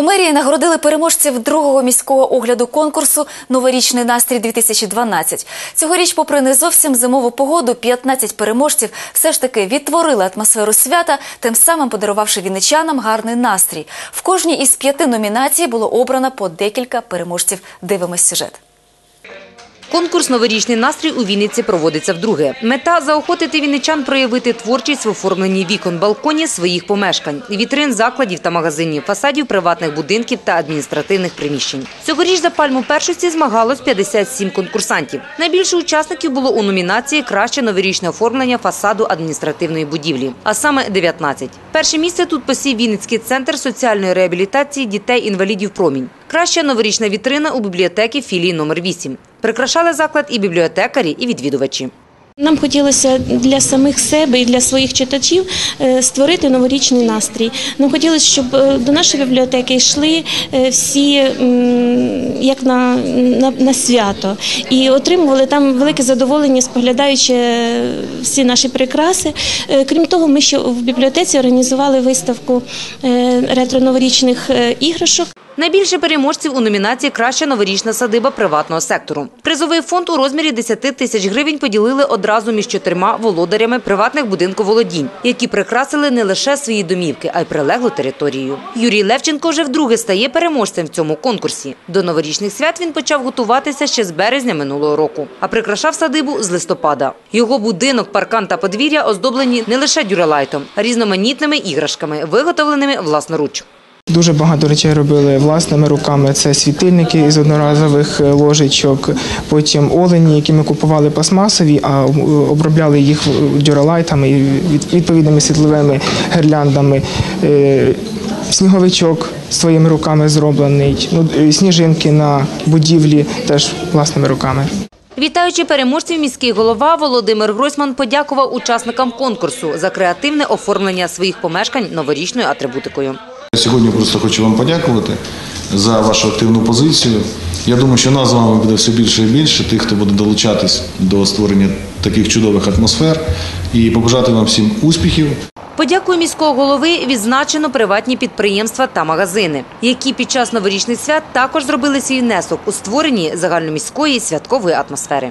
У мерії нагородили переможців другого міського огляду конкурсу Новорічний настрій 2012 Цьогоріч, попри не зовсім зимову погоду, 15 переможців все ж таки відтворили атмосферу свята, тим самим подарувавши вінничанам гарний настрій. В кожній із п'яти номінацій було обрано по декілька переможців. Дивимось сюжет. Конкурс «Новорічний настрій» у Вінниці проводиться вдруге. Мета – заохотити вінничан проявити творчість в оформленні вікон балконів своїх помешкань, вітрин, закладів та магазинів, фасадів приватних будинків та адміністративних приміщень. Цьогоріч за пальму першості змагалось 57 конкурсантів. Найбільше учасників було у номінації «Краще новорічне оформлення фасаду адміністративної будівлі», а саме 19. Перше місце тут посів Вінницький центр соціальної реабілітації дітей-інвалідів «Промінь». Краща новорічна вітрина у бібліотеки філії номер 8. Прикрашали заклад і бібліотекарі, і відвідувачі. Нам хотілося для самих себе і для своїх читачів е, створити новорічний настрій. Нам хотілося, щоб е, до нашої бібліотеки йшли е, всі як на, на, на свято і отримували там велике задоволення, споглядаючи всі наші прикраси. Крім того, ми ще в бібліотеці організували виставку ретро-новорічних іграшок. Найбільше переможців у номінації «Краща новорічна садиба приватного сектору». Призовий фонд у розмірі 10 тисяч гривень поділили одразу між чотирма володарями приватних будинку володінь, які прикрасили не лише свої домівки, а й прилеглу територію. Юрій Левченко вже вдруге стає переможцем в цьому конкурсі. До новорічних свят він почав готуватися ще з березня минулого року, а прикрашав садибу з листопада. Його будинок, паркан та подвір'я оздоблені не лише дюралайтом, а різноманітними іграшками, виготовленими власноруч. Дуже багато речей робили власними руками. Це світильники із одноразових е, ложечок, потім олені, які ми купували пластмасові, а е, обробляли їх дюралайтами і відповідними світловими гирляндами. Е, Сніговичок своїми руками зроблений, ну, е, сніжинки на будівлі теж власними руками. Вітаючи переможців, міський голова Володимир Гройсман подякував учасникам конкурсу за креативне оформлення своїх помешкань новорічною атрибутикою. Сьогодні просто хочу вам подякувати за вашу активну позицію. Я думаю, що нас з вами буде все більше і більше, тих, хто буде долучатись до створення таких чудових атмосфер, і побажати вам всім успіхів. Подякою міського голови відзначено приватні підприємства та магазини, які під час новорічних свят також зробили свій внесок у створенні загальноміської святкової атмосфери.